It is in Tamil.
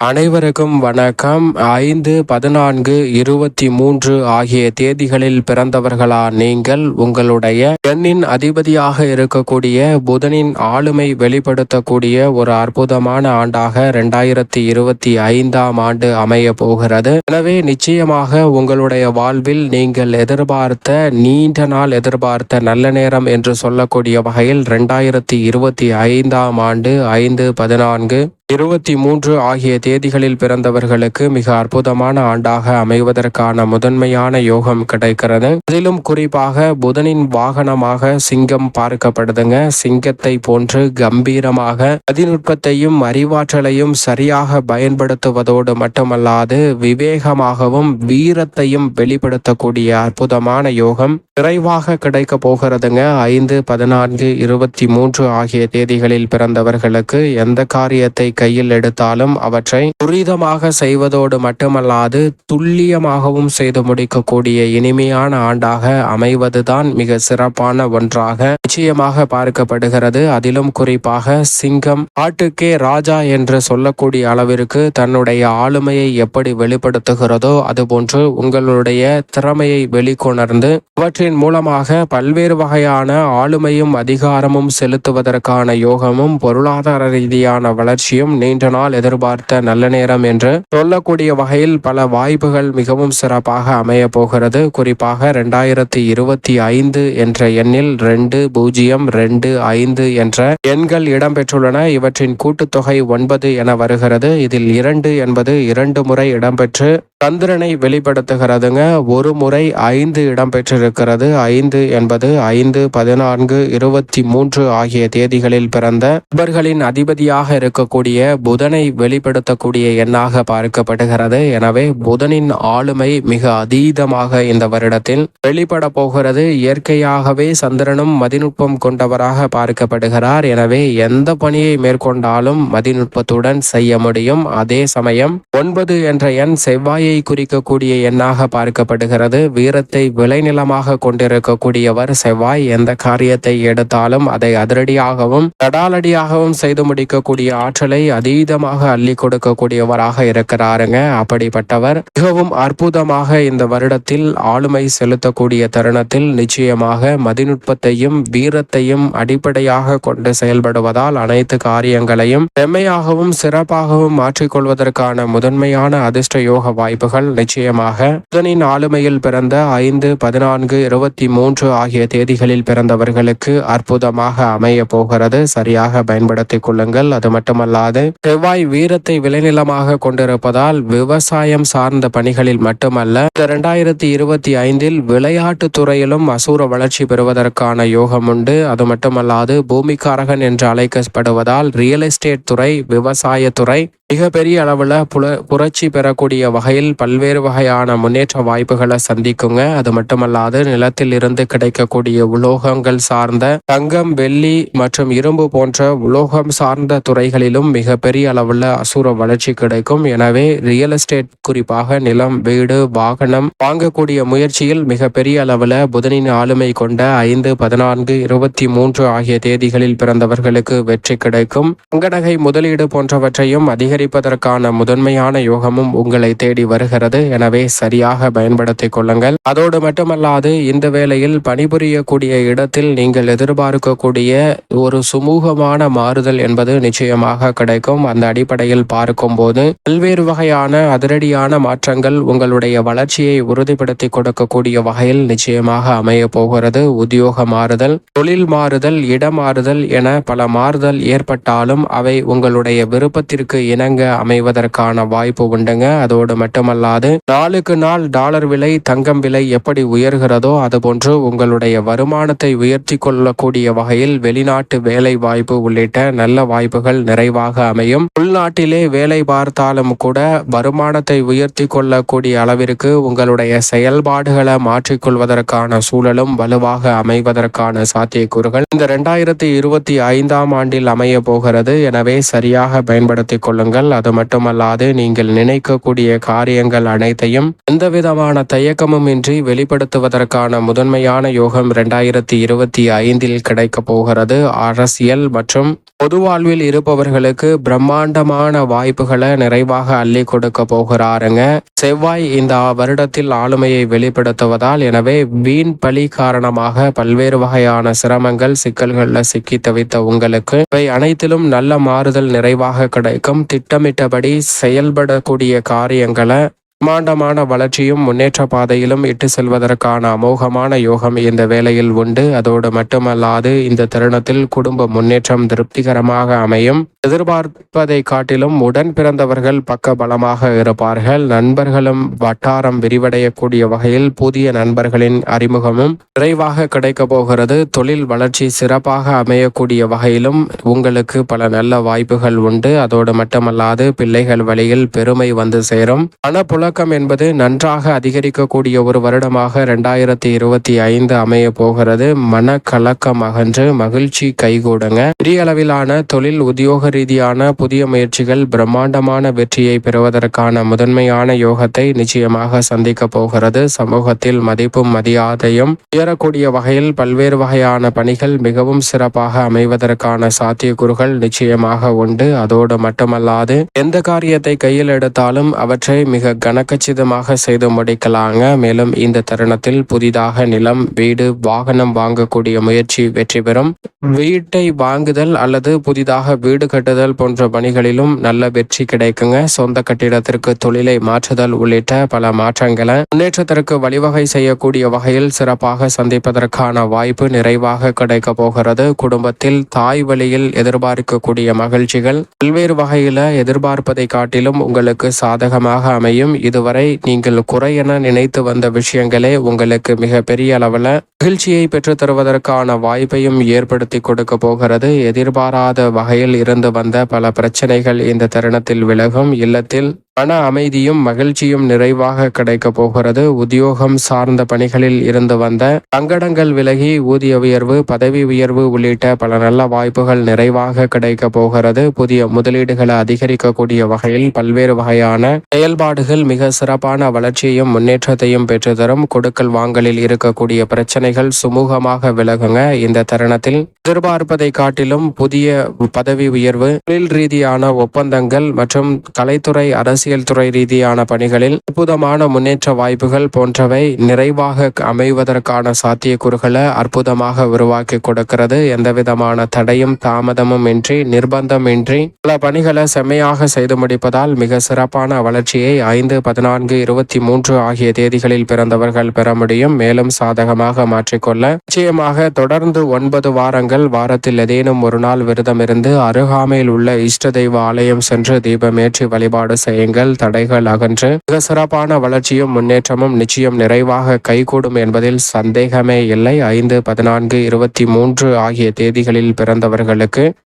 அனைவருக்கும் வணக்கம். ஐந்து பதினான்கு இருபத்தி மூன்று ஆகிய தேதிகளில் பிறந்தவர்களா நீங்கள்? உங்களுடைய எண்ணின் அதிபதியாக இருக்கக்கூடிய புதனின் ஆளுமை வெளிப்படுத்தக்கூடிய ஒரு அற்புதமான ஆண்டாக இரண்டாயிரத்தி இருபத்தி ஐந்தாம் ஆண்டு அமைய போகிறது. எனவே நிச்சயமாக உங்களுடைய வாழ்வில் நீங்கள் எதிர்பார்த்த நீண்ட நாள் எதிர்பார்த்த நல்ல நேரம் என்று சொல்லக்கூடிய வகையில் இரண்டாயிரத்தி இருபத்தி ஐந்தாம் ஆண்டு ஐந்து பதினான்கு இருபத்தி மூன்று ஆகிய தேதிகளில் பிறந்தவர்களுக்கு மிக அற்புதமான ஆண்டாக அமைவதற்கான முதன்மையான யோகம் கிடைக்கிறது. அதிலும் குறிப்பாக புதனின் வாகனமாக சிங்கம் பார்க்கப்படுதுங்க. சிங்கத்தை போன்று கம்பீரமாக அதிநுட்பத்தையும் அறிவாற்றலையும் சரியாக பயன்படுத்துவதோடு மட்டுமல்லாது விவேகமாகவும் வீரத்தையும் வெளிப்படுத்தக்கூடிய அற்புதமான யோகம் விரைவாக கிடைக்க போகிறதுங்க. ஐந்து பதினான்கு இருபத்தி மூன்று ஆகிய தேதிகளில் பிறந்தவர்களுக்கு எந்த காரியத்தை கையில் எடுத்தாலும் அவற்றை துரிதமாக செய்வதோடு மட்டுமல்லாது துல்லியமாகவும் செய்து முடிக்கக்கூடிய இனிமையான ஆண்டாக அமைவதுதான் மிக சிறப்பான ஒன்றாக நிச்சயமாக பார்க்கப்படுகிறது. அதிலும் குறிப்பாக சிங்கம் ஆட்டுக்கே ராஜா என்று சொல்லக்கூடிய அளவிற்கு தன்னுடைய ஆளுமையை எப்படி வெளிப்படுத்துகிறதோ அதுபோன்று உங்களுடைய திறமையை வெளிக்கொணர்ந்து அவற்றின் மூலமாக பல்வேறு வகையான ஆளுமையும் அதிகாரமும் செலுத்துவதற்கான யோகமும் பொருளாதார ரீதியான வளர்ச்சியும் நீண்ட நாள் எதிர்பார்த்த நல்ல நேரம் என்று சொல்லக்கூடிய வகையில் பல வாய்ப்புகள் மிகவும் சிறப்பாக அமைய போகிறது. குறிப்பாக இரண்டாயிரத்தி இருபத்தி ஐந்து என்ற எண்ணில் ரெண்டு பூஜ்ஜியம் ரெண்டு ஐந்து என்ற எண்கள் இடம்பெற்றுள்ளன. இவற்றின் கூட்டுத்தொகை ஒன்பது என வருகிறது. இதில் இரண்டு என்பது இரண்டு முறை இடம்பெற்று சந்திரனை வெளிப்படுத்துகிறதுங்க. ஒரு முறை ஐந்து இடம்பெற்றிருக்கிறது. ஐந்து என்பது ஐந்து பதினான்கு இருபத்தி மூன்று ஆகிய தேதிகளில் பிறந்த இவர்களின் அதிபதியாக இருக்கக்கூடிய புதனை வெளிப்படுத்தக்கூடிய எண்ணாக பார்க்கப்படுகிறது. எனவே புதனின் ஆளுமை மிக அதீதமாக இந்த வருடத்தில் வெளிப்பட போகிறது. இயற்கையாகவே சந்திரனும் மதிநுட்பம் கொண்டவராக பார்க்கப்படுகிறார். எனவே எந்த பணியை மேற்கொண்டாலும் மதிநுட்பத்துடன் செய்ய முடியும். அதே சமயம் ஒன்பது என்ற எண் செவ்வாயை குறிக்கக்கூடிய எண்ணாக பார்க்கப்படுகிறது. வீரத்தை விளைநிலமாக கொண்டிருக்கக்கூடியவர் செவ்வாய் எந்த காரியத்தை எடுத்தாலும் அதை அதிரடியாகவும் தடாலடியாகவும் செய்து முடிக்கக்கூடிய ஆற்றலை அதீதமாக அள்ளி கொடுக்கக்கூடியவராக இருக்கிறாருங்க. அப்படிப்பட்டவர் மிகவும் அற்புதமாக இந்த வருடத்தில் ஆளுமை செலுத்தக்கூடிய தருணத்தில் நிச்சயமாக மதிநுட்பத்தையும் வீரத்தையும் அடிப்படையாக கொண்டு செயல்படுவதால் அனைத்து காரியங்களையும் செம்மையாகவும் சிறப்பாகவும் மாற்றிக்கொள்வதற்கான முதன்மையான அதிர்ஷ்ட யோக வாய்ப்புகள் நிச்சயமாக புதனின் ஆளுமையில் பிறந்த ஐந்து பதினான்கு இருபத்தி மூன்று ஆகிய தேதிகளில் பிறந்தவர்களுக்கு அற்புதமாக அமைய போகிறது. சரியாக பயன்படுத்திக் கொள்ளுங்கள். அது மட்டுமல்லாது செவ்வாய் வீரத்தை விளைநிலமாக கொண்டிருப்பதால் விவசாயம் சார்ந்த பணிகளில் மட்டுமல்ல இரண்டாயிரத்தி இருபத்தி ஐந்தில் விளையாட்டு துறையிலும் அசூர வளர்ச்சி பெறுவதற்கான யோகம் உண்டு. அது மட்டுமல்லாது பூமிக்காரகன் என்று அழைக்கப்படுவதால் ரியல் எஸ்டேட் துறை விவசாய துறை மிகப்பெரிய அளவில் புல புரட்சி பெறக்கூடிய வகையில் பல்வேறு வகையான முன்னேற்ற வாய்ப்புகளை சந்திக்குங்க. அது மட்டுமல்லாது நிலத்தில் இருந்து கிடைக்கக்கூடிய உலோகங்கள் சார்ந்த தங்கம் வெள்ளி மற்றும் இரும்பு போன்ற உலோகம் சார்ந்த துறைகளிலும் மிகப்பெரிய அளவில் அசுர வளர்ச்சி கிடைக்கும். எனவே ரியல் எஸ்டேட் குறிப்பாக நிலம் வீடு வாகனம் வாங்கக்கூடிய முயற்சியில் மிகப்பெரிய அளவில் புதனின் ஆளுமை கொண்ட ஐந்து பதினான்கு இருபத்தி மூன்று ஆகிய தேதிகளில் பிறந்தவர்களுக்கு வெற்றி கிடைக்கும். தங்க முதலீடு போன்றவற்றையும் அதிக அதிகரிப்பதற்கான முதன்மையான யோகமும் உங்களை தேடி வருகிறது. எனவே சரியாக பயன்படுத்திக் கொள்ளுங்கள். அதோடு மட்டுமல்லாது இந்த வேளையில் பணிபுரியக்கூடிய இடத்தில் நீங்கள் எதிர்பார்க்கக்கூடிய ஒரு சுமூகமான மாறுதல் என்பது நிச்சயமாக கிடைக்கும். அந்த அடிப்படையில் பார்க்கும் போது பல்வேறு வகையான அதிரடியான மாற்றங்கள் உங்களுடைய வளர்ச்சியை உறுதிப்படுத்தி கொடுக்கக்கூடிய வகையில் நிச்சயமாக அமைய போகிறது. உத்தியோக மாறுதல் தொழில் மாறுதல் இடமாறுதல் என பல மாறுதல் ஏற்பட்டாலும் அவை உங்களுடைய விருப்பத்திற்கு இணங்க அமைவதற்கான வாய்ப்பு உண்டுங்க. அதோடு மட்டுமல்லாது நாளுக்கு நாள் டாலர் விலை தங்கம் விலை எப்படி உயர்கிறதோ அதுபோன்று உங்களுடைய வருமானத்தை உயர்த்தி கொள்ளக்கூடிய வகையில் வெளிநாட்டு வேலை வாய்ப்பு உள்ளிட்ட நல்ல வாய்ப்புகள் நிறைவாக அமையும். உள்நாட்டிலே வேலை பார்த்தாலும் கூட வருமானத்தை உயர்த்தி கொள்ளக்கூடிய அளவிற்கு உங்களுடைய செயல்பாடுகளை மாற்றிக்கொள்வதற்கான சூழலும் வலுவாக அமைவதற்கான சாத்தியக்கூறுகள் இந்த இரண்டாயிரத்தி இருபத்தி ஐந்தாம் ஆண்டில் அமைய போகிறது. எனவே சரியாக பயன்படுத்திக் கொள்ளுங்கள். முன்னேற்றங்கள் அது மட்டுமல்லாது நீங்கள் நினைக்கக்கூடிய காரியங்கள் அனைத்தையும் எந்தவிதமான தயக்கமும் இன்றி வெளிப்படுத்துவதற்கான முதன்மையான யோகம் இரண்டாயிரத்தி இருபத்தி ஐந்தில் கிடைக்கப் போகிறது. அரசியல் மற்றும் பொது வாழ்வில் இருப்பவர்களுக்கு பிரம்மாண்டமான வாய்ப்புகளை நிறைவாக அள்ளி கொடுக்க போகிறாருங்க. செவ்வாய் இந்த வருடத்தில் ஆளுமையை வெளிப்படுத்துவதால் எனவே வீண் பலி காரணமாக பல்வேறு வகையான சிரமங்கள் சிக்கல்கள்ல சிக்கி தவித்த உங்களுக்கு. இவை அனைத்திலும் நல்ல மாறுதல் நிறைவாக கிடைக்கும். திட்டமிட்டபடி செயல்படக்கூடிய காரியங்களை பிரம்மாண்டமான வளர்ச்சியும் முன்னேற்ற பாதையிலும் இட்டு செல்வதற்கான அமோகமான யோகம் இந்த வேளையில் உண்டு. அதோடு மட்டுமல்லாது இந்த தருணத்தில் குடும்ப முன்னேற்றம் திருப்திகரமாக அமையும். எதிர்பார்ப்பதை காட்டிலும் உடன் பிறந்தவர்கள் பக்க பலமாக இருப்பார்கள். நண்பர்களும் வட்டாரம் விரிவடையக்கூடிய வகையில் புதிய நண்பர்களின் அறிமுகமும் விரைவாக கிடைக்க போகிறது. தொழில் வளர்ச்சி சிறப்பாக அமையக்கூடிய வகையிலும் உங்களுக்கு பல நல்ல வாய்ப்புகள் உண்டு. அதோடு மட்டுமல்லாது பிள்ளைகள் வழியில் பெருமை வந்து சேரும். பணப்புல புழக்கம் என்பது நன்றாக அதிகரிக்கக்கூடிய ஒரு வருடமாக இரண்டாயிரத்தி இருபத்தி ஐந்து அமைய போகிறது. மனக்கலக்கம் அகன்று மகிழ்ச்சி கைகூடுங்க. பெரிய அளவிலான தொழில் உத்தியோக ரீதியான புதிய முயற்சிகள் பிரம்மாண்டமான வெற்றியை பெறுவதற்கான முதன்மையான யோகத்தை நிச்சயமாக சந்திக்க போகிறது. சமூகத்தில் மதிப்பும் மரியாதையும் உயரக்கூடிய வகையில் பல்வேறு வகையான பணிகள் மிகவும் சிறப்பாக அமைவதற்கான சாத்தியக்கூறுகள் நிச்சயமாக உண்டு. அதோடு மட்டுமல்லாது எந்த காரியத்தை கையில் எடுத்தாலும் அவற்றை மிக கன கனக்கச்சிதமாக செய்து முடிக்கலாங்க மேலும் இந்த தருணத்தில் புதிதாக நிலம் வீடு வாகனம் வாங்கக்கூடிய முயற்சி வெற்றி பெறும். வீட்டை வாங்குதல் அல்லது புதிதாக வீடு கட்டுதல் போன்ற பணிகளிலும் நல்ல வெற்றி கிடைக்குங்க. சொந்த கட்டிடத்திற்கு தொழிலை மாற்றுதல் உள்ளிட்ட பல மாற்றங்களை முன்னேற்றத்திற்கு வழிவகை செய்யக்கூடிய வகையில் சிறப்பாக சந்திப்பதற்கான வாய்ப்பு நிறைவாக கிடைக்க போகிறது. குடும்பத்தில் தாய் வழியில் எதிர்பார்க்கக்கூடிய மகிழ்ச்சிகள் பல்வேறு வகையில எதிர்பார்ப்பதை காட்டிலும் உங்களுக்கு சாதகமாக அமையும். இதுவரை நீங்கள் குறையென நினைத்து வந்த விஷயங்களே உங்களுக்கு மிக பெரிய அளவில் மகிழ்ச்சியை பெற்று தருவதற்கான வாய்ப்பையும் ஏற்படுத்தி கொடுக்க போகிறது. எதிர்பாராத வகையில் இருந்து வந்த பல பிரச்சனைகள் இந்த தருணத்தில் விலகும். இல்லத்தில் மன அமைதியும் மகிழ்ச்சியும் நிறைவாக கிடைக்க போகிறது. உத்தியோகம் சார்ந்த பணிகளில் இருந்து வந்த சங்கடங்கள் விலகி ஊதிய உயர்வு பதவி உயர்வு உள்ளிட்ட பல நல்ல வாய்ப்புகள் நிறைவாக கிடைக்க போகிறது. புதிய முதலீடுகளை அதிகரிக்கக்கூடிய வகையில் பல்வேறு வகையான செயல்பாடுகள் மிக சிறப்பான வளர்ச்சியையும் முன்னேற்றத்தையும் பெற்றுத்தரும். கொடுக்கல் வாங்கலில் இருக்கக்கூடிய பிரச்சனைகள் சுமூகமாக விலகுங்க. இந்த தருணத்தில் எதிர்பார்ப்பதை காட்டிலும் புதிய பதவி உயர்வு தொழில் ரீதியான ஒப்பந்தங்கள் மற்றும் கலைத்துறை அரசு அரசியல் துறை ரீதியான பணிகளில் அற்புதமான முன்னேற்ற வாய்ப்புகள் போன்றவை நிறைவாக அமைவதற்கான சாத்தியக்கூறுகளை அற்புதமாக உருவாக்கி கொடுக்கிறது. எந்தவிதமான தடையும் தாமதமும் இன்றி நிர்பந்தமின்றி பல பணிகளை செம்மையாக செய்து முடிப்பதால் மிக சிறப்பான வளர்ச்சியை ஐந்து பதினான்கு இருபத்தி மூன்று ஆகிய தேதிகளில் பிறந்தவர்கள் பெற முடியும். மேலும் சாதகமாக மாற்றிக்கொள்ள நிச்சயமாக தொடர்ந்து ஒன்பது வாரங்கள் வாரத்தில் ஏதேனும் ஒரு நாள் விரதம் இருந்து அருகாமையில் உள்ள இஷ்ட தெய்வ ஆலயம் சென்று தீபமேற்றி வழிபாடு செய்யுங்கள். தடைகள் தடைகள் அகன்று மிக சிறப்பான வளர்ச்சியும் முன்னேற்றமும் நிச்சயம் நிறைவாக கைகூடும் என்பதில் சந்தேகமே இல்லை. ஐந்து பதினான்கு இருபத்தி மூன்று ஆகிய தேதிகளில் பிறந்தவர்களுக்கு